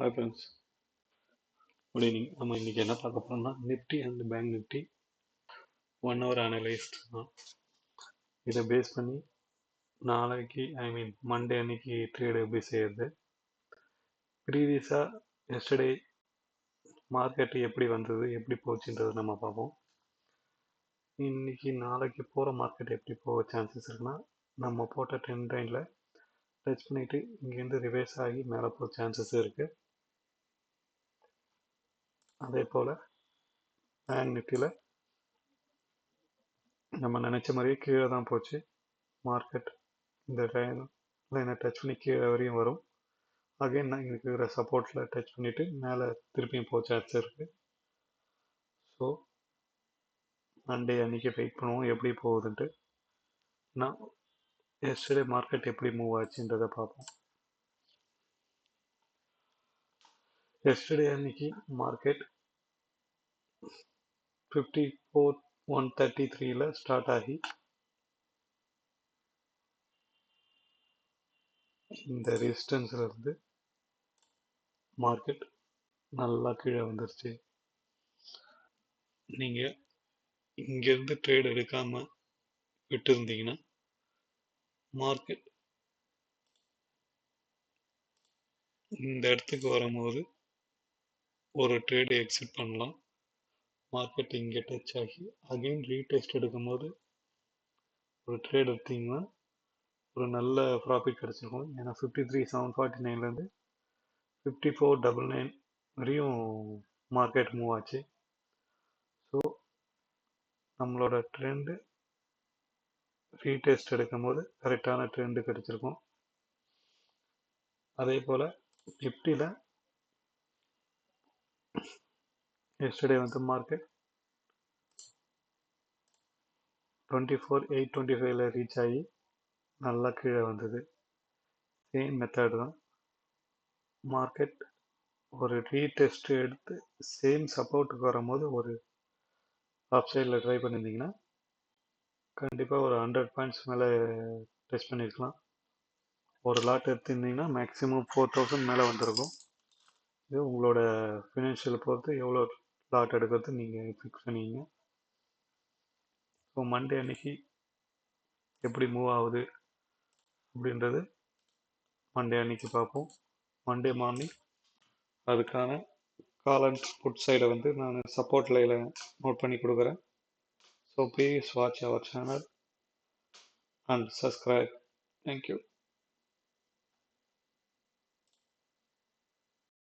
Hi friends good evening நம்ம இன்றைக்கி என்ன பார்க்க போகிறோம்னா Nifty and bank Nifty one hour analysed தான். இதை பேஸ் பண்ணி நாளைக்கு ஐ மீன் மண்டே அன்னைக்கு ட்ரேடு எப்படி செய்யறது ப்ரீவியஸாக எஸ்டர்டே மார்க்கெட் எப்படி வந்தது எப்படி போச்சுன்றதை நம்ம பார்ப்போம். இன்னைக்கு நாளைக்கு போகிற மார்க்கெட் எப்படி போக சான்சஸ் இருக்குன்னா நம்ம போட்ட ட்ரெண்ட் லைனில் டச் பண்ணிவிட்டு இங்கேருந்து ரிவேஸ் ஆகி மேலே போக சான்சஸ் இருக்குது அதே போல் பேங்க் நம்ம நினச்ச மாதிரியே கீழே தான் போச்சு. மார்க்கெட் இந்த லைனை டச் பண்ணி கீழே வரையும் வரும். அகைன் நான் இங்கே இருக்கிற சப்போர்ட்டில் டச் பண்ணிவிட்டு மேலே திருப்பியும் போக சான்ஸ் இருக்குது ஸோ மண்டே அன்றைக்கி வெயிட் பண்ணுவோம். எப்படி போகுதுன்ட்டு. நான் எஸ்டே மார்க்கெட் எப்படி மூவ் ஆச்சுன்றதை பார்ப்போம். எஸ்டர்டே அன்னைக்கு market fifty four one thirty த்ரீல ஸ்டார்ட் ஆகி. இந்த ரெசிஸ்டன்ஸில் இருந்து மார்க்கெட் நல்லா கீழே வந்துருச்சு. நீங்கள் இங்கேருந்து ட்ரேட் எடுக்காமல் விட்டுருந்தீங்கன்னா மார்க்கெட் இந்த இடத்துக்கு வரும்போது ஒரு ட்ரேடு எக்ஸிட் பண்ணலாம். மார்க்கெட் இங்கே டச் ஆகி அகெயின் ரீடெஸ்ட் எடுக்கும்போது ஒரு ட்ரேட் எடுத்தீங்கன்னா ஒரு நல்ல ப்ராஃபிட் கிடச்சிருக்கும். ஏன்னா ஃபிஃப்டி த்ரீ செவன் ஃபார்ட்டி நைன்லேருந்து ஃபிஃப்டி ஃபோர் டபுள் நைன் வரையும் மார்க்கெட் மூவ் ஆச்சு. ஸோ நம்மளோட ட்ரெண்டு ரீடெஸ்ட் எடுக்கும் போது கரெக்டான ட்ரெண்டு கிடச்சிருக்கும். அதே போல் நிஃப்டியில் எஸ்டர்டே வந்து market twenty four eight twenty ஃபைவ்ல ரீச் ஆகி நல்லா கீழே வந்தது. சேம் மெத்தட் தான். மார்க்கெட் ஒரு ரீடெஸ்ட் எடுத்து சேம் சப்போர்ட்டுக்கு வரும்போது ஒரு ஆப் சைடில் ட்ரை பண்ணியிருந்தீங்கன்னா கண்டிப்பாக ஒரு ஹண்ட்ரட் பாயிண்ட்ஸ் மேலே டெஸ்ட் பண்ணியிருக்கலாம் ஒரு லாட் எடுத்திருந்தீங்கன்னா மேக்ஸிமம் ஃபோர் தௌசண்ட் மேலே வந்திருக்கும். இது உங்களோட ஃபினான்ஷியல் பொறுத்து எவ்வளோ லாட் எடுக்கிறது நீங்கள் ஃபிக்ஸ் பண்ணிங்க. ஸோ மண்டே அன்னைக்கு எப்படி மூவ் ஆகுது அப்படின்றது மண்டே அன்னைக்கு பார்ப்போம். மண்டே மார்னிங் அதுக்கான கால் அண்ட் புட் சைடை வந்து நான் சப்போர்ட் லைனில் நோட் பண்ணி கொடுக்குறேன். So please watch our channel and subscribe thank you.